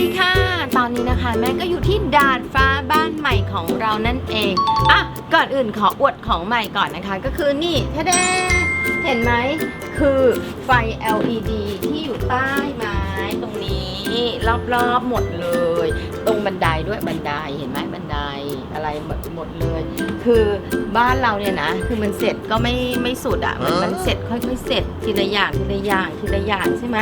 ดีค่ะ ตอนนี้นะคะแม่ก็อยู่ที่ดาดฟ้าบ้านใหม่ของเรานั่นเอง อะ ก่อนอื่นขออวดของใหม่ก่อนนะคะ ก็คือนี่ทะเดเห็นไหม คือไฟ LED ที่อยู่ใต้ไม้ตรงนี้ รอบๆหมดเลย ตรงบันไดด้วยบันไดเห็นไหมบันไดอะไรหมดหมดเลย คือบ้านเราเนี่ยนะ คือมันเสร็จก็ไม่ไม่สุดอะ่ะมันมันเสร็จค่อยๆเสร็จทีละอย่างทีละอย่างทีละอย่างใช่ไหม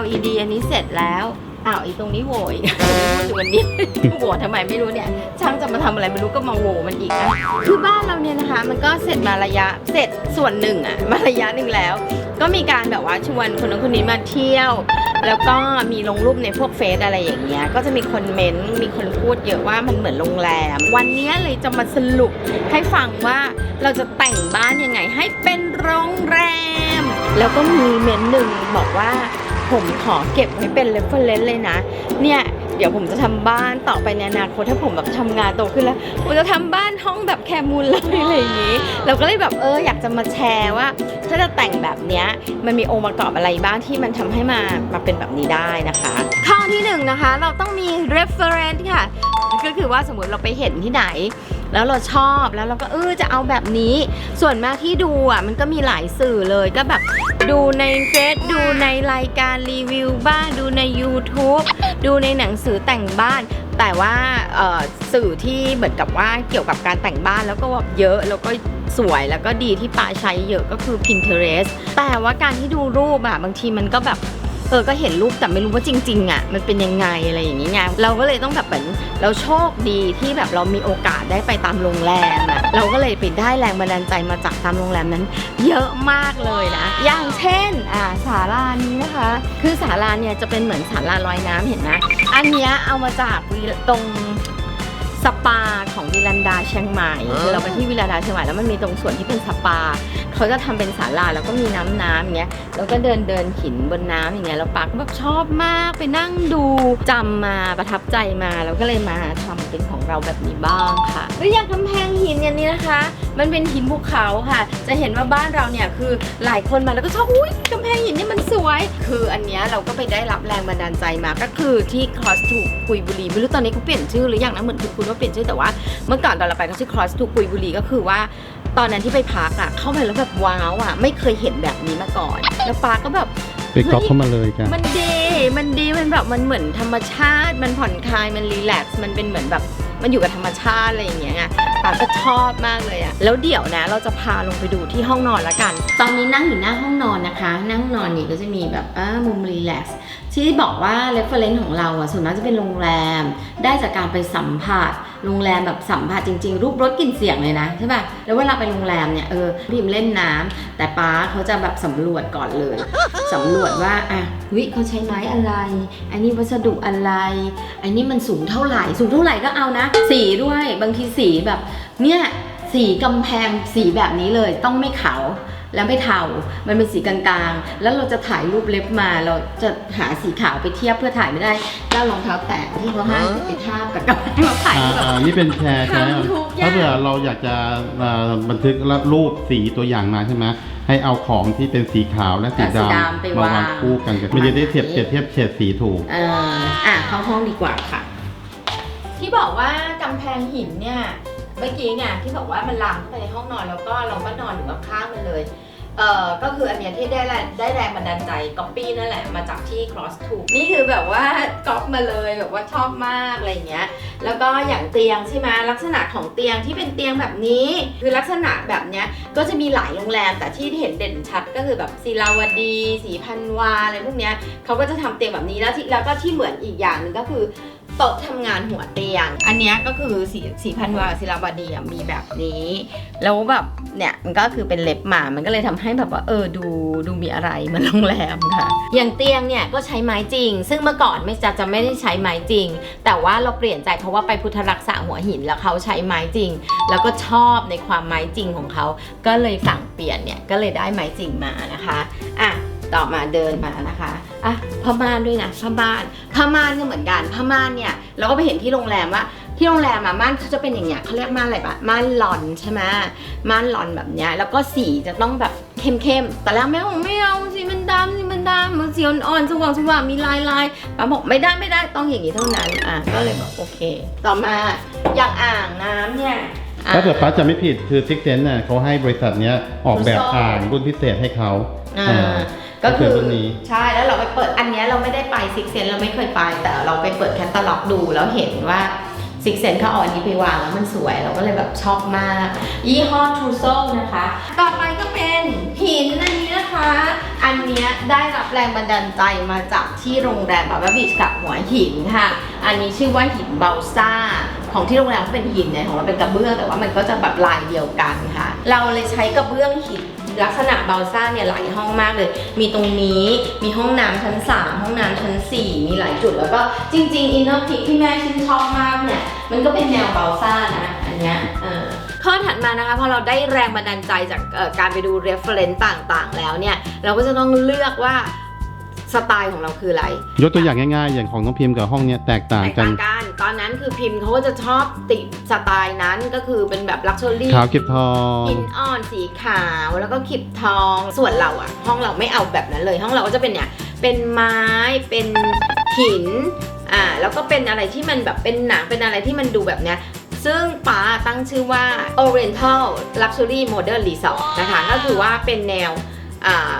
LED อันนี้เสร็จแล้ว อ้าวอีตรงนี้โวยพูดถึงวันนี้โหวทำไมไม่รู้เนี่ย ช่างจะมาทำอะไรไม่รู้ก็มาโวมันอีกนะคือบ้านเราเนี่ยนะคะ มันก็เสร็จมาระยะเสร็จส่วนหนึ่งอะมาระยะหนึ่งแล้ว ก็มีการแบบว่าชวนคนนั้นคนนี้มาเที่ยว แล้วก็มีลงรูปในพวกเฟซอะไรอย่างเงี้ยก็จะมีคนเมนต์มีคนพูดเยอะว่ามันเหมือนโรงแรม วันนี้เลยจะมาสรุปให้ฟังว่าเราจะแต่งบ้านยังไงให้เป็นโรงแรม แล้วก็มีเมนต์หนึ่งบอกว่า ผมขอเก็บไว้เป็นเรฟเฟอร์เรนซ์เลยนะ เนี่ย เดี๋ยวผมจะทำบ้านต่อไปในอนาคตถ้าผมแบบทำงานโตขึ้นแล้วผมจะทำบ้านห้องแบบแคมูลเลยอะไรอย่างนี้ เราก็เลยแบบเอออยากจะมาแชร์ว่า ถ้าจะแต่งแบบเนี้ยมันมีองค์ประกอบอะไรบ้างที่มันทำให้มามาเป็นแบบนี้ได้นะคะข้อที่หนึ่งนะคะเราต้องมี reference ค่ะ ก็คือว่าสมมติเราไปเห็นที่ไหน แล้วเราชอบแล้วเราก็เออจะเอาแบบนี้ ส่วนมากที่ดูอะมันก็มีหลายสื่อเลยก็แบบดูในเฟซดูในรายการรีวิวบ้านดูใน YouTube ดูในหนังสือแต่งบ้าน แต่ว่าเอ่อสื่อที่เหมือนกับว่าเกี่ยวกับการแต่งบ้านแล้วก็แบบเยอะแล้วก็สวยแล้วก็ดีที่ปาใช้เยอะก็คือ Pinterest แต่ว่าการที่ดูรูปอะบางทีมันก็แบบ เออก็เห็นรูปแต่ไม่รู้ว่าจริงๆอะมันเป็นยังไงอะไรอย่างนี้ไงเราก็เลยต้องแบบเหมือนเราโชคดีที่แบบเรามีโอกาสได้ไปตามโรงแรมอะเราก็เลยไปได้แรงบันดาลใจมาจากตามโรงแรมนั้น เยอะมากเลยนะอย่างเช่นอ่าศาลานี้นะคะ คือศาลาเนี่ยจะเป็นเหมือนศาลาลอยน้ำเห็นไหมอันเนี้ยเอามาจากวิตรง สปาของวิลันดาเชียงใหม่คือเราไปที่วิลันดาเชียงใหม่แล้วมันมีตรงส่วนที่เป็นสปาเขาจะทำเป็นศาลาแล้วก็มีน้ำน้ำอย่างเงี้ยแล้วก็เดินเดินหินบนน้ำอย่างเงี้ยแล้วปากก็แบบชอบมากไปนั่งดูจำมาประทับใจมาแล้วก็เลยมาทำเป็นของเราแบบนี้บ้างค่ะหรืออย่างกำแพงหินอย่างนี้นะคะ มันเป็นหินภูเขาค่ะ จะเห็นว่าบ้านเราเนี่ยคือหลายคนมาแล้วก็ชอบอุ้ยกำแพงหินนี่มันสวย คืออันเนี้ยเราก็ไปได้รับแรงบันดาลใจมาก็คือที่คลอสถูกกุยบุรีไม่รู้ตอนนี้เขาเปลี่ยนชื่อหรือยังนะเหมือนคุณคุณว่าเปลี่ยนชื่อแต่ว่า เมื่อก่อนตอนเราไปก็ชื่อคลอสถูกกุยบุรีก็คือว่า ตอนนั้นที่ไปพักอะเข้าไปแล้วแบบว้าวอะไม่เคยเห็นแบบนี้มาก่อน แล้วปาก็แบบไปก๊อปเข้ามาเลยกันมันดีมันดีมันแบบมันเหมือนธรรมชาติมันผ่อนคลายมันรีแลกซ์มันเป็นเหมือนแบบมันอยู่กับธรรมชาติอะไรอย่างเงี้ยไงปาก็ชอบมากเลยอะแล้วเดี๋ยวนะ เราจะพาลงไปดูที่ห้องนอนละกัน ตอนนี้นั่งอยู่หน้าห้องนอนนะคะ นั่งนอนนี่ก็จะมีแบบอ่ามุมรีแลกซ์ ที่บอกว่า reference ของเราอะส่วนมากจะเป็นโรงแรม ได้จากการไปสัมผัสโรงแรมแบบสัมผัสจริง ๆ รูปรสกลิ่นเสียงเลยนะใช่ป่ะแล้วเวลาไปโรงแรมเนี่ยเออพิมเล่นน้ำแต่ป้าเขาจะแบบสำรวจก่อนเลยสำรวจว่าอะวิเขาใช้ไม้อะไรอันนี้วัสดุอะไรอันนี้มันสูงเท่าไหร่ สูงเท่าไหร่ก็เอานะ สีด้วยบางทีสีแบบเนี่ยสีกำแพงสีแบบนี้เลยต้องไม่ขาว แล้วไม่เทา มันเป็นสีกลางๆ แล้วเราจะถ่ายรูปเล็บมา เราจะหาสีขาวไปเทียบเพื่อถ่ายไม่ได้ก้าวรองเท้าแตะที่เขาให้ไปทาบกับกำแพงมาถ่ายอ่าแบบ อ่านี่เป็นแชร์ใช่ไหมทำทุกอย่าง ถ้าเผื่อเราอยากจะอ่าบันทึกรูปสีตัวอย่างมาใช่ไหมให้เอาของที่เป็นสีขาวและสีสีดดำไปำมาวางางคู่กันกันมันจะได้เทียบเทียบเทียบเฉดสีถูก เอ่ออะเข้าห้องดีกว่าค่ะ ที่บอกว่ากำแพงหินเนี่ย เมื่อกี้ไงที่บอกว่ามันลามเข้าไปในห้องนอนแล้วก็เราก็นอนอยู่ข้างๆมันเลยเอ่อก็คืออันเนี้ยที่ได้แรงได้แรงบันดาลใจก๊อปปี้นั่นแหละมาจากที่ cross tube นี่คือแบบว่าก๊อปมาเลยแบบว่าชอบมากอะไรเงี้ยแล้วก็อย่างเตียงใช่ไหมลักษณะของเตียงที่เป็นเตียงแบบนี้ คือลักษณะแบบเนี้ยก็จะมีหลายโรงแรมแต่ที่เห็นเด่นชัดก็คือแบบศิลาวดีสีพันวาอะไรพวกเนี้ยเขาก็จะทำเตียงแบบนี้แล้วที่แล้วก็ที่เหมือนอีกอย่างหนึ่งก็คือ โต๊ะทำงานหัวเตียง อันเนี้ยก็คือสีสีพันวาศิลาวดีอะมีแบบนี้ แล้วแบบเนี่ยมันก็คือเป็นเล็บหมา มันก็เลยทำให้แบบว่าเออดูดูมีอะไรเหมือนโรงแรมค่ะ อย่างเตียงเนี่ยก็ใช้ไม้จริง ซึ่งเมื่อก่อนไม่จะจะไม่ได้ใช้ไม้จริง แต่ว่าเราเปลี่ยนใจเพราะว่าไปพุทธรักษาหัวหินแล้วเขาใช้ไม้จริง แล้วก็ชอบในความไม้จริงของเขา ก็เลยสั่งเปลี่ยนเนี่ยก็เลยได้ไม้จริงมานะคะ อะ ต่อมาเดินมานะคะ อะผ้าม่านด้วยนะผ้าม่านผ้าม่านก็เหมือนกันผ้าม่านเนี่ยเราก็ไปเห็นที่โรงแรมว่า ที่โรงแรมอะม่านเขาจะเป็นอย่างเงี้ยเขาเรียกม่านอะไรปะม่านหลอนใช่ไหมม่านหลอนแบบเนี้ยแล้วก็สีจะต้องแบบเข้มๆแต่แล้วแม่บอกไม่เอาสีมันดำสีมันดำมันสีอ่อนๆสว่างสว่างๆมีลายลายป้าบอกไม่ได้ไม่ได้ต้องอย่างนี้เท่านั้นอะก็เลยบอกโอเค ต่อมาอย่างอ่างน้ำเนี่ยอะถ้าเกิดป้าจะไม่ผิดคือซิกเซนเนี่ยเขาให้บริษัทเนี้ยออกแบบรุ่นส้มอ่างรุ่นพิเศษให้เขาอ่าอ่า ก็คือรุ่นนี้ใช่แล้วเราไปเปิดอันเนี้ยเราไม่ได้ไปซิกเซนเราไม่เคยไป แต่เราไปเปิดแคตตาล็อกดูแล้วเห็นว่าซิกเซนเขาเอาอันนี้ไปวางแล้วมันสวยเราก็เลยแบบชอบมาก ยี่ห้อ t r u s o นะคะ ต่อไปก็เป็นหินอันนี้นะคะ อันเนี้ยได้รับแรงบันดาลใจมาจากที่โรงแรมบาบาบีชกับหัวหินค่ะ อันนี้ชื่อว่าหินเบลซ่าของที่โรงแรมเขาเป็นหินเนี่ยของเราเป็นกระเบื้องแต่ว่ามันก็จะแบบลายเดียวกันค่ะ เราเลยใช้กระเบื้องหิน ลักษณะเบลซ่าเนี่ยหลายห้องมากเลย มีตรงนี้ มีห้องน้ำชั้น 3 ห้องน้ำชั้น 4 มีหลายจุด แล้วก็จริงๆอินเนอร์พิกที่แม่ชื่นชอบมากเนี่ย มันก็เป็นแนวเบลซ่านะ อันเนี้ยเออข้อถัดมานะคะพอเราได้แรงบันดาลใจจากเอ่อการไปดู reference ต่างๆ แล้วเนี่ย เราก็จะต้องเลือกว่าสไตล์ของเราคืออะไร ยกตัวอย่างง่ายๆ อย่างของน้องพิมพ์กับห้องเนี้ยแตกต่างแตกกันต่างกัน ตอนนั้นคือพิมพ์เขาก็จะชอบติดสไตล์นั้นก็คือเป็นแบบลักชัวรี่ขาวเก็บทองหินอ่อนสีขาวแล้วก็ขีบทองส่วนเราอะห้องเราไม่เอาแบบนั้นเลย ห้องเราก็จะเป็นเนี่ยเป็นไม้เป็นหินอ่าแล้วก็เป็นอะไรที่มันแบบเป็นหนังเป็นอะไรที่มันดูแบบเนี้ยซึ่งป้าตั้งชื่อว่า Oriental Luxury Modern Resort นะคะ ก็คือว่าเป็นแนวอ่า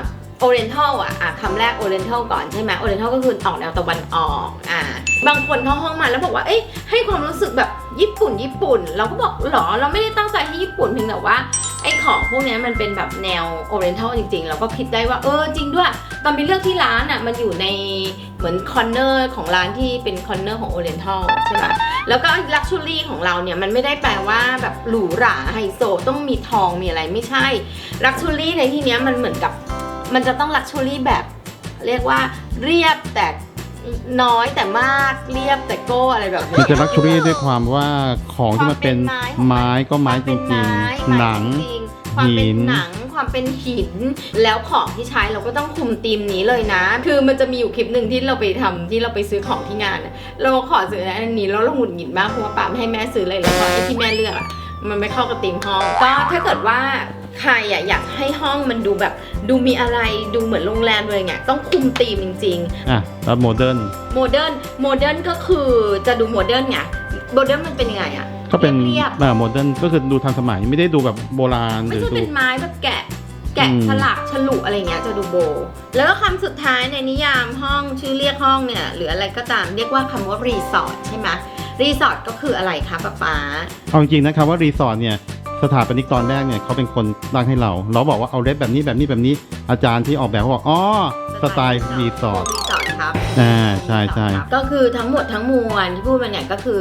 Oriental อะอะคำแรก Oriental ก่อนใช่ไหม Oriental ก็คือออกแนวตะวันออกอ่าบางคนเข้าห้องมาแล้วบอกว่า เอ้ยให้ความรู้สึกแบบญี่ปุ่น ญี่ปุ่น เราก็บอกหรอเราไม่ได้ตั้งใจให้ญี่ปุ่นเพียงแต่ว่าไอ้ของพวกนี้มันเป็นแบบแนว Oriental จริงๆ เราก็คิดได้ว่าเออจริงด้วย ตอนไปเลือกที่ร้านอะมันอยู่ในเหมือนคอนเนอร์ของร้านที่เป็นคอนเนอร์ของ Oriental ใช่ไหมแล้วก็ Luxury ของเราเนี่ยมันไม่ได้แปลว่าแบบหรูหราไฮโซต้องมีทองมีอะไรไม่ใช่ Luxury ในที่นี้มันเหมือนกับ มันจะต้อง Luxury แบบ เรียกว่าเรียบแต่น้อยแต่มากเรียบแต่โก้อะไรแบบนี้มันจะลักชัวรี่ด้วยความว่าของที่มันเป็นไม้ก็ไม้จริงๆหนังความเป็หินนหนังความเป็นหิน แล้วของที่ใช้เราก็ต้องคุมธีมนี้เลยนะ คือมันจะมีอยู่คลิปหนึ่งที่เราไปทำที่เราไปซื้อของที่งานน่ะเราขอซื้ออันนี้แล้วเราหงุดหงิดมากเพราะว่าป้าไม่ให้แม่ซื้อเลยแล้วก็ไอ้ที่แม่เลือกอะมันไม่เข้ากับธีมห้องก็ถ้าเกิดว่า ใครอะอยากให้ห้องมันดูแบบดูมีอะไรดูเหมือนโรงแรมเลยไงต้องคุมธีมจริงๆอะแล้วโมเดิร์นโมเดิร์นโมเดิร์นก็คือจะดูโมเดิร์นไงโมเดิร์นมันเป็นยังไงอะก็เป็นเรียบอ่าโมเดิร์นก็คือดูทันสมัยไม่ได้ดูแบบโบราณๆหไม่รือใช่ดู เป็นไม้แบบแกะ แกะอืม ฉลากฉลุอะไรเงี้ยจะดูโบ แล้วก็คำสุดท้ายในนิยามห้องชื่อเรียกห้องเนี่ยหรืออะไรก็ตามเรียกว่าคำว่ารีสอร์ทใช่ไหมรีสอร์ทก็คืออะไรคะป๊าป๊า เอาจริงๆนะครับว่ารีสอร์ทเนี่ย สถาปนิกตอนแรกเนี่ยเขาเป็นคนตั้งให้เรา เราบอกว่าเอาเรทแบบนี้แบบนี้แบบนี้อาจารย์ที่ออกแบบเขาบอกอ๋อสไตล์รีสอร์ทรีสอร์ทครับอ่าใช่ใช่ก็คือทั้งหมดทั้งมวลที่พูดมาเนี่ยก็คือ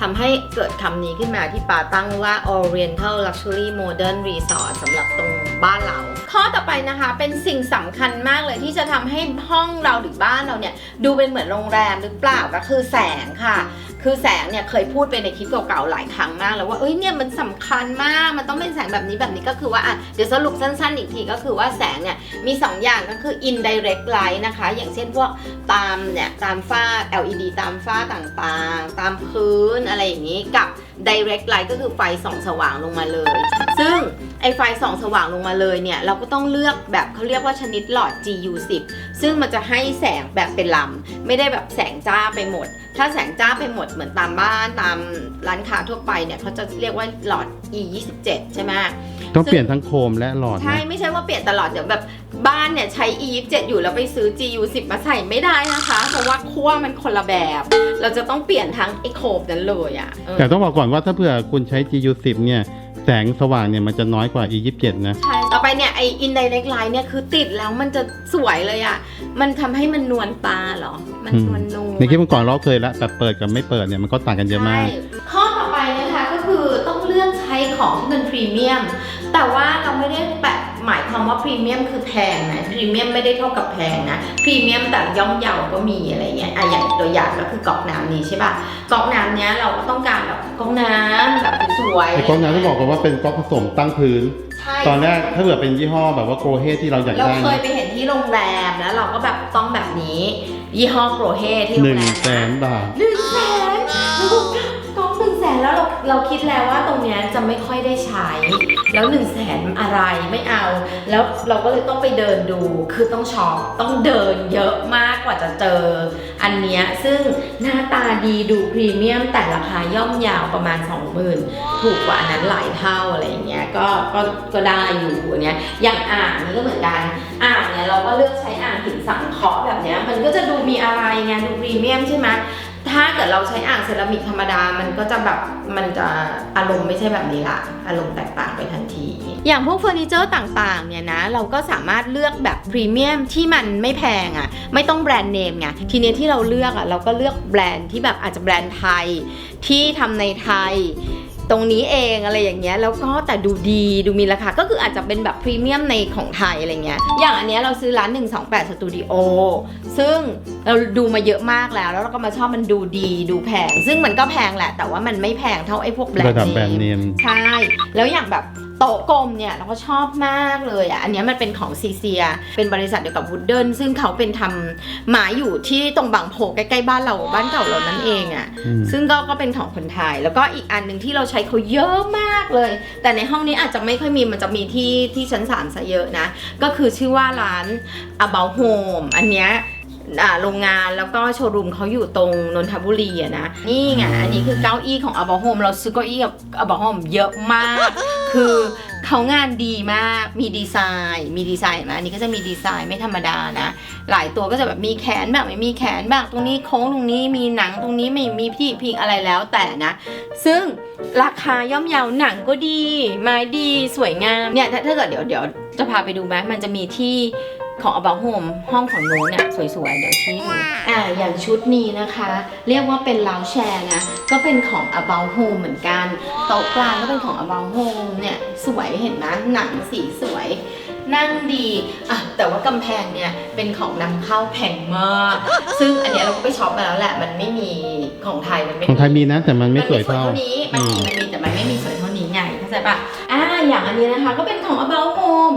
ทำให้เกิดคำนี้ขึ้นมาที่ปาตั้งว่า Oriental Luxury Modern Resort สำหรับตรง บ้านเรา ข้อต่อไปนะคะเป็นสิ่งสำคัญมากเลยที่จะทำให้ห้องเราหรือบ้านเราเนี่ยดูเป็นเหมือนโรงแรมหรือเปล่าก็คือแสงค่ะ คือแสงเนี่ยเคยพูดไปในคลิปเก่าๆหลายครั้งมากแล้วว่าเอ้ยเนี่ยมันสำคัญมากมันต้องเป็นแสงแบบนี้แบบนี้ก็คือว่าอะเดี๋ยวสรุปสั้นๆอีกทีก็คือว่าแสงเนี่ยมี 2 อย่างก็คือ indirect light นะคะ อย่างเช่นพวกตามเนี่ยตามฝ้า LED ตามฝ้าต่างๆ ตามพื้นอะไรอย่างนี้กับ direct light ก็คือไฟส่องสว่างลงมาเลย ซึ่งไอไฟส่องสว่างลงมาเลยเนี่ย เราก็ต้องเลือกแบบเขาเรียกว่าชนิดหลอด GU10 ซึ่งมันจะให้แสงแบบเป็นลำไม่ได้แบบแสงจ้าไปหมด ถ้าแสงจ้าไปหมดเหมือนตามบ้านตามร้านค้าทั่วไปเนี่ยเขาจะเรียกว่าหลอด E27 ใช่ไหมต้องเปลี่ยนทั้งโคมและหลอดใช่นะไม่ใช่ว่าเปลี่ยนตลอดเดี๋ยวแบบบ้านเนี่ยใช้ E27 อยู่แล้วไปซื้อ GU10 มาใส่ไม่ได้นะคะ เพราะว่าขั้วมันคนละแบบ เราจะต้องเปลี่ยนทั้งไอโคมนั้นเลยอะ่ะเออแต่ต้องบอกก่อนว่าถ้าเผื่อคุณใช้ GU10 เนี่ย แสงสว่างเนี่ยมันจะน้อยกว่า E27 นะ ใช่ ต่อไปเนี่ยไอ indirect line เนี่ยคือติดแล้วมันจะสวยเลยอะ่ะ มันทำให้มันนวลตาเหรอ มันอืม นวลนูน ในคลิปก่อนเราเคยแล้วแต่เปิดกับไม่เปิดเนี่ยมันก็ต่างกันเยอะมาก ใช่ข้อต่อไปนะคะก็คือต้องเลือกใช้ของที่เป็นพรีเมียม แต่ว่าเราไม่ได้แปะ หมายความว่าพรีเมียมคือแพงนะพรีเมียมไม่ได้เท่ากับแพงนะพรีเมียมแต่ย่อมเยาก็มีอะไรเงี้ยอะอย่างตัวอย่างก็คือก๊อกน้ำนี้ใช่ป่ะก๊อกน้ำเนี้ยเราก็ต้องการแบบก๊อกน้ำแบบสวยๆไอ้ก๊อกน้ำต้องบอกกันว่าเป็นก๊อกผสมตั้งพื้น ใช่ตอนแรกถ้าเผื่อเป็นยี่ห้อแบบว่าโกเฮที่เราอยากเราได้เคยนะไปเห็นที่โรงแรมแล้วเราก็แบบต้องแบบนี้ ยี่ห้อโกรเฮที่หโรนึ่งงแรมแสนบาทหนึ่งแสนแล้วก็ก๊อกห นึ่งแสนแล้วเราเราคิดแล้วว่าตรงเนี้ยจะไม่ค่อยได้ใช้ แล้ว1นึ่งแสนอะไรไม่เอา แล้วเราก็เลยต้องไปเดินดู คือต้องช็อปต้องเดินเยอะมากกว่าจะเจอ อันเนี้ยซึ่งหน้าตาดีดูพรีเมียม แต่ราคาย่อมยาวประมาณ 20,000 ถูกกว่าอันนั้นหลายเท่าอะไรอย่างเงี้ยก็ก็ก็ได้อยู่อันเนี้ยอย่างอ่างนี่ก็เหมือนกันอ่างเนี่ยเราก็เลือกใช้อ่างหินสังเคราะห์แบบเนี้ยมันก็จะดูมีอะไรไงดูพรีเมียมใช่ไหม ถ้าเกิดเราใช้อ่างเซรามิกธรรมดา มันก็จะแบบมันจะอารมณ์ไม่ใช่แบบนี้ละ อารมณ์แตกต่างไปทันที อย่างพวกเฟอร์นิเจอร์ต่างๆ เนี่ยนะ เราก็สามารถเลือกแบบพรีเมียมที่มันไม่แพงอะ่ะ ไม่ต้องแบรนด์เนมไง ทีนี้ที่เราเลือกอะ่ะ เราก็เลือกแบรนด์ที่แบบอาจจะแบรนด์ไทยที่ทำในไทย ตรงนี้เองอะไรอย่างเงี้ยแล้วก็แต่ดูดีดูมีราคาก็คืออาจจะเป็นแบบพรีเมียมในของไทยอะไรเงี้ยอย่างอันเนี้ยเราซื้อร้าน 128สตูดิโอซึ่งเราดูมาเยอะมากแล้ว แล้วเราก็มาชอบมันดูดีดูแพง ซึ่งมันก็แพงแหละ แต่ว่ามันไม่แพงเท่าไอ้พวกแบรนระด์ดับแบรนด์เนเนมมใช่ แล้วอย่างแบบ โต๊ะกลมเนี่ยเราก็ชอบมากเลยอะอันเนี้ยมันเป็นของซีเซีย เป็นบริษัทเดียวกับวูดเดิลซึ่งเขาเป็นทำหมายอยู่ที่ตรงบางโพใกล้ๆบ้านเราบ้านเก่าเรานั่นเองอะอืมซึ่งก็ก็เป็นของคนไทยแล้วก็อีกอันหนึ่งที่เราใช้เขาเยอะมากเลย แต่ในห้องนี้อาจจะไม่ค่อยมีมันจะมีที่ที่ชั้นสามซะเยอะนะ ก็คือชื่อว่าร้าน About Home อันเนี้ยอ่า โรงงานแล้วก็โชว์รูมเขาอยู่ตรงนนทบุรีอะนะนี่ไงอันนี้คือเก้าอี้ของ About Home เราซื้อเก้าอี้กับ About Home เยอะมาก คือเขางานดีมากมีดีไซน์มีดีไซน์เห็นไหมอันนี้ก็จะมีดีไซน์ไม่ธรรมดานะ หลายตัวก็จะแบบมีแขนบ้างไม่มีแขนบ้างตรงนี้โค้งตรงนี้มีหนังตรงนี้ไม่มีที่พิงอะไรแล้วแต่นะ ซึ่งราคาย่อมเยาวหนังก็ดี ไม้ดีสวยงามเนี่ยถ้าถ้าเกิดเดี๋ยวเดี๋ยวจะพาไปดูไหมมันจะมีที่ ของ About Home ห้องของโน้นเนี่ยสวยๆ เดี๋ยวชี้ดูอ่าอย่างชุดนี้นะคะ เรียกว่าเป็นลาวแชร์นะ ก็เป็นของ About Home เหมือนกันโต๊ะกลางก็เป็นของ About Home เนี่ยสวยเห็นไหมหนังสีสวย นั่งดีอะแต่ว่ากำแพงเนี่ยเป็นของนำเข้าแพงมาก ซึ่งอันเนี้ยเราก็ไปช็อปมาแล้วแหละมันไม่มีของไทยมันไม่ของไทยมีนะแต่มันไม่สวยเท่ามันนี้มันมีอืมมันมีแต่มันไม่มีสวยเท่านี้ไงเข้าใจปะอ่า อย่างอันนี้นะคะ ก็เป็นของ About Home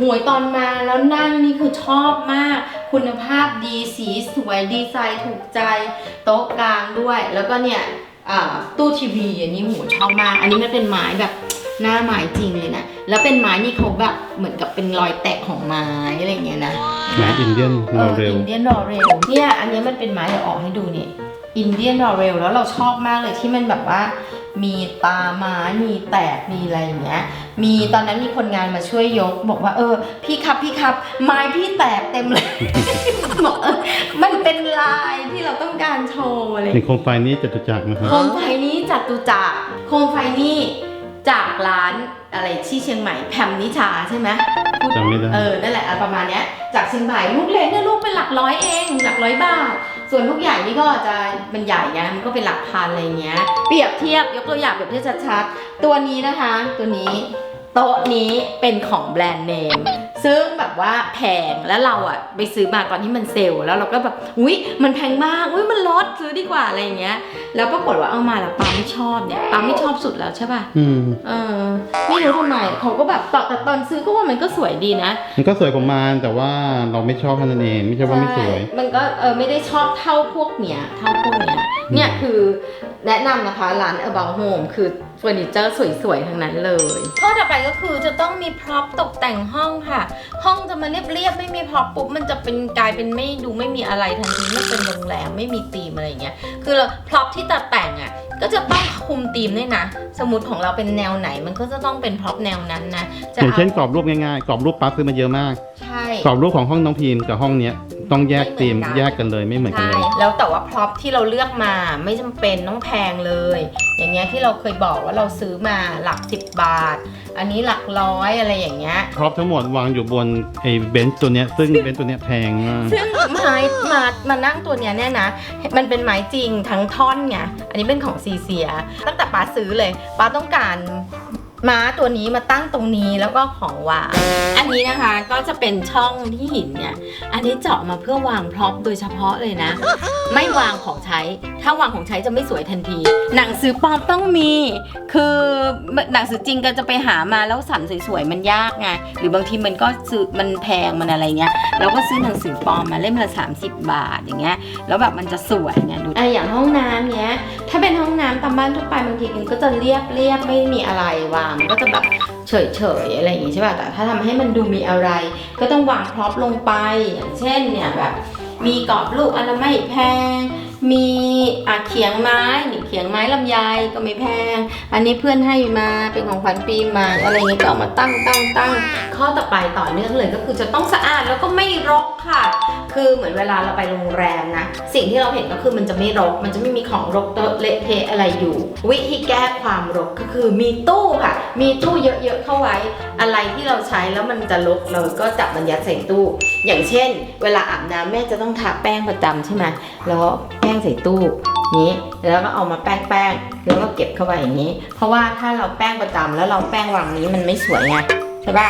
หวยตอนมาแล้วนั่งนี่คือชอบมาก คุณภาพดีสีสวยดีไซน์ถูกใจ โต๊ะกลางด้วย แล้วก็เนี่ยอ่าตู้ทีวีอันนี้หูชอบมาก อันนี้มันเป็นไม้แบบหน้าไม้จริงเลยนะ แล้วเป็นไม้นี่เขาแบบเหมือนกับเป็นรอยแตกของไม้อะไรอย่างเงี้ยนะหมาอินเดียนเราเร็วอินเดียนรอเรลเนี่ยอันนี้มันเป็นไม้เดี๋ยวออกให้ดูนี่ อินเดียนรอเรลแล้วเราชอบมากเลยที่มันแบบว่า มีตาไม้มีแตกมีอะไรอย่างเงี้ย มีตอนนั้นมีคนงานมาช่วยยก บอกว่า เออ พี่ครับพี่ครับ ไม้พี่แตกเต็มเลยบอกเออมันเป็นลายที่เราต้องการโชว์อะไรอย่างในเงี้ยโคมไฟนี้จตุจักรนะครับโคมไฟนี้จากตุจักรโคมไฟนี่จากร้านอะไรที่เชียงใหม่แพมนิชาใช่ไหมพูด จำไม่ได้ เออ นั่นแหละประมาณเนี้ย จากเชียงใหม่ลูกเล็กเนี่ยลูกเป็นหลักร้อยเอง หลักร้อยบาท ส่วนลูกใหญ่นี่ก็จะมันใหญ่ไงมันก็เป็นหลักพันอะไรเงี้ย เปรียบเทียบยกตัวอย่างเปรียบเทียบชัดๆตัวนี้นะคะ ตัวนี้ โต๊ะนี้เป็นของแบรนด์เนมซึ่งแบบว่าแพงแล้วเราอะไปซื้อมาตอนที่มันเซลล์แล้วเราก็แบบอุ้ยมันแพงมากอุ้ยมันลดซื้อดีกว่าอะไรอย่างเงี้ย แล้วปรากฏว่าเอามาแล้วปาไม่ชอบเนี่ยปาไม่ชอบสุดแล้วใช่ป่ะอืมเออไม่รู้ทำไมเขาก็แบบตอนแต่ตอนซื้อก็ว่ามันก็สวยดีนะ มันก็สวยของมันแต่ว่าเราไม่ชอบแค่นั้นเองไม่ใช่ว่าไม่สวย ใช่มันก็เออไม่ได้ชอบเท่าพวกเนี้ยเท่าพวกเนี้ยเนี่ยคือแนะนำนะคะร้าน About Home คือเฟอร์นิเจอร์สวยๆ ทั้งนั้นเลย ข้อต่อไปก็คือจะต้องมีพร็อพตกแต่งห้องค่ะ ห้องจะมาเรียบๆ ไม่มีพร็อพปุ๊บมันจะเป็นกลายเป็นไม่ดูไม่มีอะไรทันทีมันเป็นโรงแรมไม่มีธีมอะไรอย่างเงี้ย คือพร็อพที่ตัดแต่งอะก็จะต้องคุมธีมด้วยนะ สมมติของเราเป็นแนวไหนมันก็จะต้องเป็นพร็อพแนวนั้นนะ จะอย่างเช่นกรเอาอบรูปง่ายๆ กรอบรูปปั๊บซื้อมาเยอะมาก ใช่ กรอบรูปของห้องน้องพิมพ์กับห้องเนี้ย ต้องแยกไม่เหมือนธีมกันแยกกันเลยไม่เหมือนกันใช่เลย แล้วแต่ว่าพร็อพที่เราเลือกมาไม่จำเป็นต้องแพงเลย อย่างเงี้ยที่เราเคยบอกว่าเราซื้อมาหลักสิบบาท อันนี้หลักร้อยอะไรอย่างเงี้ย พร็อพทั้งหมดวางอยู่บนไอ้เบนซ์ตัวเนี้ย ซึ่งเบนซ์ตัวเนี้ยแพงมาก ซึ่งไม้มามานั่งตัวเนี้ยเนี่ยนะ มันเป็นไม้จริงทั้งท่อนไง อันนี้เป็นของซีเซีย ตั้งแต่ป้าซื้อเลยป้าต้องการ ม้าตัวนี้มาตั้งตรงนี้แล้วก็ของวาง อันนี้นะคะก็จะเป็นช่องที่หินเนี่ย อันนี้เจาะมาเพื่อวางพร็อพโดยเฉพาะเลยนะ ไม่วางของใช้ ถ้าวางของใช้จะไม่สวยทันที หนังสือปลอมต้องมี คือหนังสือจริงก็จะไปหามาแล้วสันสวยๆมันยากไง หรือบางทีมันก็ซื้อมันแพงมันอะไรเงี้ย เราก็ซื้อหนังสือปลอมมาเล่มละ30 บาทอย่างเงี้ย แล้วแบบมันจะสวยไงดู อะอย่างห้องน้ำเนี้ย ถ้าเป็นห้องน้ำตามบ้านทั่วไปบางทีมันก็จะเรียบเรียบไม่มีอะไรวางมันก็จะแบบเฉยเฉยๆอะไรอย่างงี้ใช่ป่ะแต่ถ้าทำให้มันดูมีอะไร ก็ต้องวางพร็อพลงไปอย่างเช่นเนี่ยแบบมีกรอบลูกอันละไม่แพง มีอะเขียงไม้นี่เขียงไม้ลำไยก็ไม่แพง อันนี้เพื่อนให้มาเป็นของขวัญปีใหม่อะไรเงี้ยก็เอามาตั้งตั้งตั้งข้อต่อไปต่อเนื่องเลยก็คือจะต้องสะอาดแล้วก็ไม่รกค่ะ คือเหมือนเวลาเราไปโรงแรมนะ สิ่งที่เราเห็นก็คือมันจะไม่รก มันจะไม่มีของรกเตอะเละเทะอะไรอยู่ วิธีแก้ความรกก็คือมีตู้ค่ะ มีตู้เยอะๆเข้าไว้ อะไรที่เราใช้แล้วมันจะรกเราก็จับมันยัดใส่ตู้ อย่างเช่น เวลาอาบน้ำแม่จะต้องทาแป้งประจำใช่ไหมแล้วป้งใส่ตู้นี้แล้วก็เอามาแป้งแป้งแล้วก็เก็บเข้าไปอย่างนี้ เพราะว่าถ้าเราแป้งประจำแล้วเราแป้งวางนี้มันไม่สวยไง ช่ป่ะ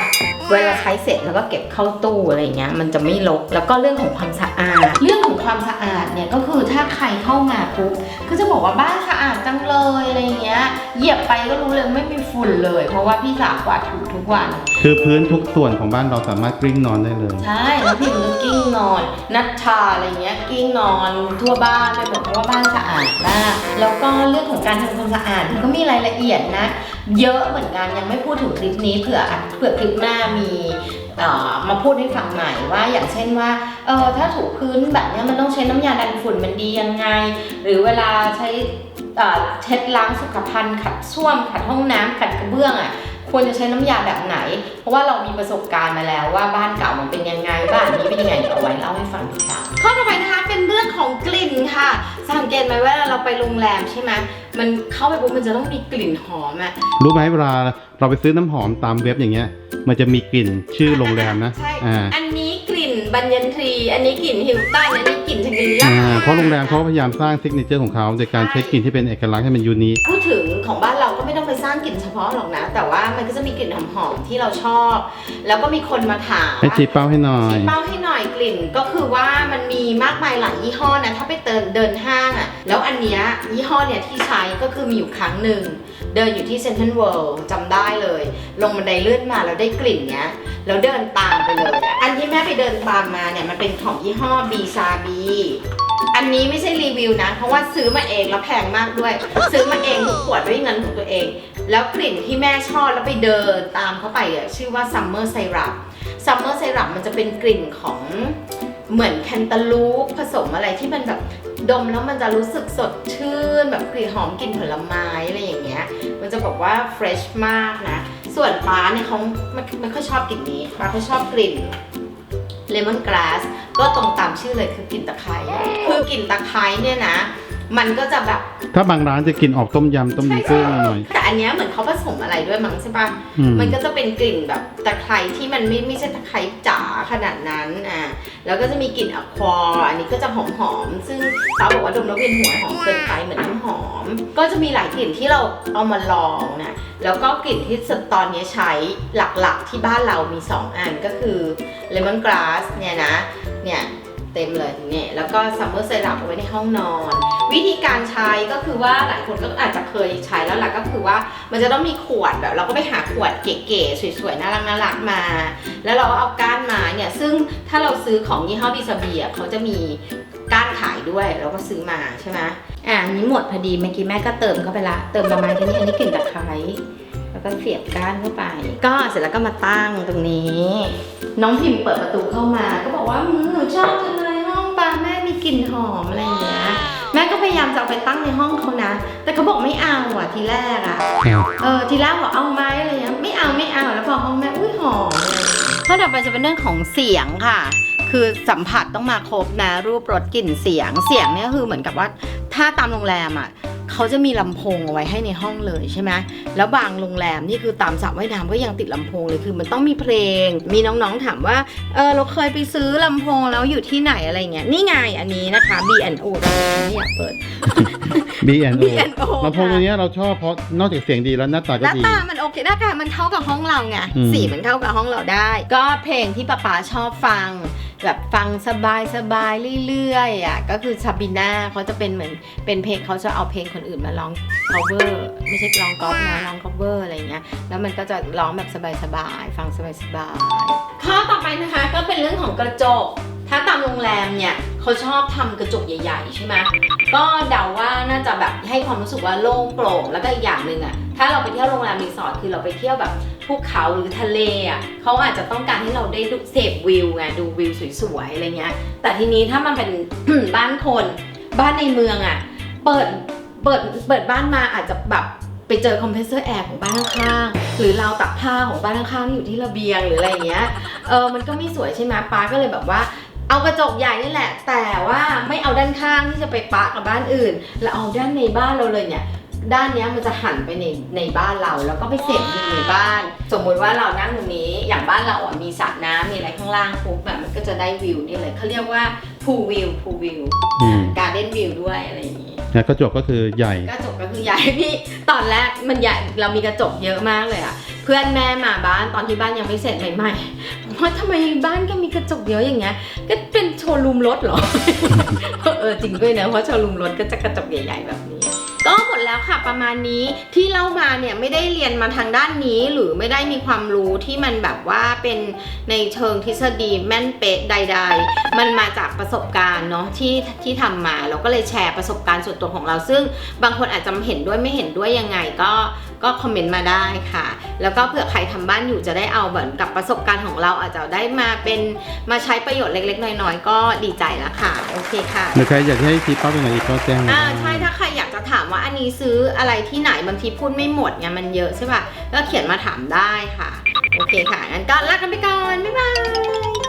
เวลาใช้เสร็จแล้วก็เก็บเข้าตู้อะไรเงี้ยมันจะไม่รกแล้วก็เรื่องของความสะอาด เรื่องของความสะอาดเนี่ยก็คือถ้าใครเข้ามาปุ๊บก็จะบอกว่าบ้านสะอาดจังเลยอะไรเงี้ยเหยียบไปก็รู้เลยไม่มีฝุ่นเลย เพราะว่าพี่สาวกวาดถูทุกวัน คือพื้นทุกส่วนของบ้านเราสามารถกลิ้งนอนได้เลยใช่แล้วพี่ก็กิ้งนอน นัดชาอะไรเงี้ยกิ้งนอนทั่วบ้านไปหมดเพราะว่าบ้านสะอาดมากแล้วก็เรื่องของการทำความสะอาดมันก็มีรายละเอียดนะ เยอะเหมือนกันยังไม่พูดถึงคลิปนี้เผื่อเผื่อคลิปหน้ามีมาพูดให้ฟังใหม่ว่าอย่างเช่นว่าเออถ้าถูพื้นแบบนี้มันต้องใช้น้ำยาดันฝุ่นมันดียังไง หรือเวลาใช้เช็ดล้างสุขภัณฑ์ขัดส้วมขัดห้องน้ำขัดกระเบื้องอะควรจะใช้น้ำยาแบบไหน เพราะว่าเรามีประสบการณ์มาแล้วว่าบ้านเก่ามันเป็นยังไง บ้านนี้เป็นยังไงเดี๋ยวเอาไว้เล่าให้ฟังดีค่ะข้อต่อไปนะคะเป็นเรื่องของกลิ่นค่ะ สังเกตไหมว่าเราไปโรงแรมใช่ไหม มันเข้าไปปุ๊บมันจะต้องมีกลิ่นหอมอะรู้ไหมเวลา เราไปซื้อน้ำหอมตามเว็บอย่างเงี้ย มันจะมีกลิ่นชื่อโรงแรมนะใช่อ่าอันนี้กลิ่นบัญญันทรี อันนี้กลิ่นฮิลตันอันนี้กลิ่นชังกรีล่าอ่าเพราะโรงแรมเขาพยายามสร้างซิกเนเจอร์ของเขาโดยการใช้กลิ่นที่เป็นเอกลักษณ์ให้มันยูนิค พูดถึงของบ้านเราก็ไม่ต้องไปสร้างกลิ่นเฉพาะหรอกนะ แต่ว่ามันก็จะมีกลิ่นหอมๆที่เราชอบ แล้วก็มีคนมาถามให้จีบเป้าให้หน่อย ชี้เป้าให้หน่อยกลิ่นก็คือว่ามันมีมากมายหลายยี่ห้อนะ ถ้าไปเดินเดินห้างอะ่ะ แล้วอันเนี้ยยี่ห้อเนี่ยที่ใช้ก็คือมีอยู่ครั้งหนึ่ง เดินอยู่ที่เซนทรัลเวิลด์จำได้เลย ลงบันไดเลื่อนมาแล้วได้กลิ่นเนี้ยแล้วเดินตามไปเลย อันที่แม่ไปเดินตามมาเนี่ยมันเป็นของยี่ห้อบีซาบีอันนี้ไม่ใช่รีวิวนะ เพราะว่าซื้อมาเองแล้วแพงมากด้วย ซื้อมาเองทุกขวดด้วยเงินของตัวเอง แล้วกลิ่นที่แม่ชอบแล้วไปเดินตามเข้าไปอะชื่อว่า Summer Syrup ซัมเมอร์ไซรัปมันจะเป็นกลิ่นของเหมือนแคนตาลูปผสมอะไรที่มันแบบ ดมแล้วมันจะรู้สึกสดชื่น แบบกลิ่นหอมกลิ่นผลไม้อะไรอย่างเงี้ย มันจะบอกว่าเฟรชมากนะ ส่วนฟ้าเนี่ยเขาไม่ไม่ค่อยชอบกลิ่นนี้ฟ้าเขาชอบกลิ่นเลมอนก a s สก็ตรงตามชื่อเลยคือกลิ่นตะไคร้คือกลิ่นตะไคร้เนี่ยนะ มันก็จะแบบถ้าบางร้านจะกินออกต้มยำต้มยำกุ้งหน่อย แต่อันเนี้ยเหมือนเขาผสมอะไรด้วยมั้งใช่ปะอืมมันก็จะเป็นกลิ่นแบบตะไคร้ที่มันไม่ไม่ใช่ตะไคร้จ๋าขนาดนั้นอะแล้วก็จะมีกลิ่นอะควาอันนี้ก็จะหอมหอมๆซึ่งสาวบอกว่าดมแล้วเวียนหัวหอมเกินไปเหมือนน้ำหอม ก็จะมีหลายกลิ่นที่เราเอามาลองนะแล้วก็กลิ่นที่ตอนนี้ใช้หลักๆที่บ้านเรามี 2 อันก็คือเลมอนก a s สเนี่ยนะเนี่ย เต็มเลยเนี่ยแล้วก็ซัมเมอร์ไซรัปเอาไว้ในห้องนอน วิธีการใช้ก็คือว่าหลายคนก็อาจจะเคยใช้แล้วแหละก็คือว่ามันจะต้องมีขวดแบบ เราก็ไปหาขวดเก๋ๆสวยๆน่ารักน่ารักมา แล้วเราก็เอาก้านม้เนี่ยซึ่งถ้าเราซื้อของยี่ห้อบิซาเบียเขาจะมีก้านขายด้วยเราก็ซื้อมาใช่ไหมอ่านี้หมดพอดีเมื่อกี้แม่ก็เติมเข้าไปละเติมประมาณแค่นี้อันนี้กลิ่นตะไคร้แล้วก็เสียบก้านเข้าไป ก็เสร็จแล้วก็มาตั้งตรงนี้ น้องพิมพ์เปิดประตูเข้ามา ก็บอกว่าหนูชอบจังเลย แม่มีกลิ่นหอมอะไรอย่างเงี้ยแม่ก็พยายามจะเอาไปตั้งในห้องเขานะ แต่เขาบอกไม่เอาอะทีแรกอะเออทีแรกบอกเอาไหมอะไรเงี้ยไม่เอาไม่เอาแล้วพอห้องแม่อุ้ยหอมข้อต่อไปจะเป็นเรื่องของเสียงค่ะ คือสัมผัสต้องมาครบนะ รูปรสกลิ่นเสียงเสียงเนี่ยคือเหมือนกับว่าถ้าตามโรงแรมอะ เขเขาจะมีลำโพงเอาไว้ให้ในห้องเลยใช่ไหมแล้วบางโรงแรมนี่คือตามสระว่ายน้ำก็ยังติดลำโพงเลยคือมันต้องมีเพลง มีน้องๆถามว่าเออเราเคยไปซื้อลำโพงแล้วอยู่ที่ไหนอะไรเงี้ยนี่ไงอันนี้นะคะ B&O แต่ไม่อยากเปิด B&O B&O ลำโพงตัวเนี้ยเราชอบเพราะนอกจากเสียงดีแล้วหน้าตาหก็น้าดีตามันโอเคหน้าตามันเข้ากับห้องเราไงอืมสีมันเข้ากับห้องเราได้ ก็เพลงที่ป๊าป๊าชอบฟัง แบบฟังสบายสบายเรื่อยๆอะก็คือซาบิน่าเขาจะเป็นเหมือนเป็นเพลงเขาจะเอาเพลงคนอื่นมาร้อง cover ไม่ใช่ร้องก๊อปนะร้อง cover อะไรเงี้ยแล้วมันก็จะร้องแบบสบายๆฟังสบายๆข้อต่อไปนะคะก็เป็นเรื่องของกระจก ถ้าตามโรงแรมเนี่ยเขาชอบทำกระจกใหญ่ๆใช่ไหมก็เดาว่าน่าจะแบบให้ความรู้สึกว่าโล่งโปร่งแล้วก็อีกอย่างหนึ่งอะถ้าเราไปเที่ยวโรงแรมรีสอร์ทคือเราไปเที่ยวแบบ ภูเขาหรือทะเลอะเขาอาจจะต้องการให้เราได้ดูเสพวิวไงดูวิวสวยๆอะไรเงี้ย แต่ทีนี้ถ้ามันเป็น บ้านคน บ้านในเมืองอะ เปิดเปิดเปิดบ้านมาอาจจะแบบไปเจอคอมเพรสเซอร์แอร์ของบ้านข้างๆหรือราวตักผ้าของบ้านข้างๆที่อยู่ที่ระเบียงหรืออะไรเงี้ยเออมันก็ไม่สวยใช่ไหมป้าก็เลยแบบว่าเอากระจกใหญ่นี่แหละ แต่ว่าไม่เอาด้านข้างที่จะไปปะกับบ้านอื่น แล้วเอาด้านในบ้านเราเลยเนี่ย ด้านเนี้ยมันจะหันไปในในบ้านเราแล้วก็ไปเสพวิวในบ้าน สมมุติว่าเรานั่งตรงนี้อย่างบ้านเราอะมีสระน้ำมีอะไรข้างล่างปุ๊บแบบมันก็จะได้วิวนี่เลยเขาเรียกว่า pool view pool view อืม garden view ด้วยอะไรอย่างนี้ แล้วกระจกก็คือใหญ่ กระจกก็คือใหญ่ พี่ตอนแรกมันใหญ่เรามีกระจกเยอะมากเลยอะเพื่อนแม่มาบ้านตอนที่บ้านยังไม่เสร็จใหม่ๆว่าทำไมบ้านก็มีกระจกเยอะอย่างเงี้ย ก็เป็นโชว์รูมรถเหรอ เออจริงด้วยนะเพราะโชว์รูมรถก็จะกระจกใหญ่ ๆ แบบนี้ ก็หมด แล้วค่ะประมาณนี้ที่เล่ามาเนี่ยไม่ได้เรียนมาทางด้านนี้ หรือไม่ได้มีความรู้ที่มันแบบว่าเป็นในเชิงทฤษฎีแม่นเป๊ะใด ๆ มันมาจากประสบการณ์เนาะที่ที่ทำมาเราก็เลยแชร์ประสบการณ์ส่วนตัวของเรา ซึ่งบางคนอาจจะเห็นด้วยไม่เห็นด้วยยังไงก็ก็คอมเมนต์มาได้ค่ะ แล้วก็เผื่อใครทำบ้านอยู่จะได้เอาเหมือนกับประสบการณ์ของเราอาจจะได้มาเป็นมาใช้ประโยชน์เล็ก ๆ น้อยๆก็ดีใจแล้วค่ะโอเคค่ะหรือใครอยากให้คลิปป้าเป็นไหนอีกก็แจ้งมาอ่าใช่ถ้าใครอยากจะถามว่าอันนี้ซื้ออะไรที่ไหนบางทีพูดไม่หมดไงมันเยอะใช่ป่ะก็เขียนมาถามได้ค่ะ โอเคค่ะงั้นก็ลากันไปก่อน บ๊ายบา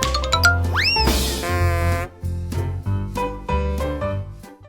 ย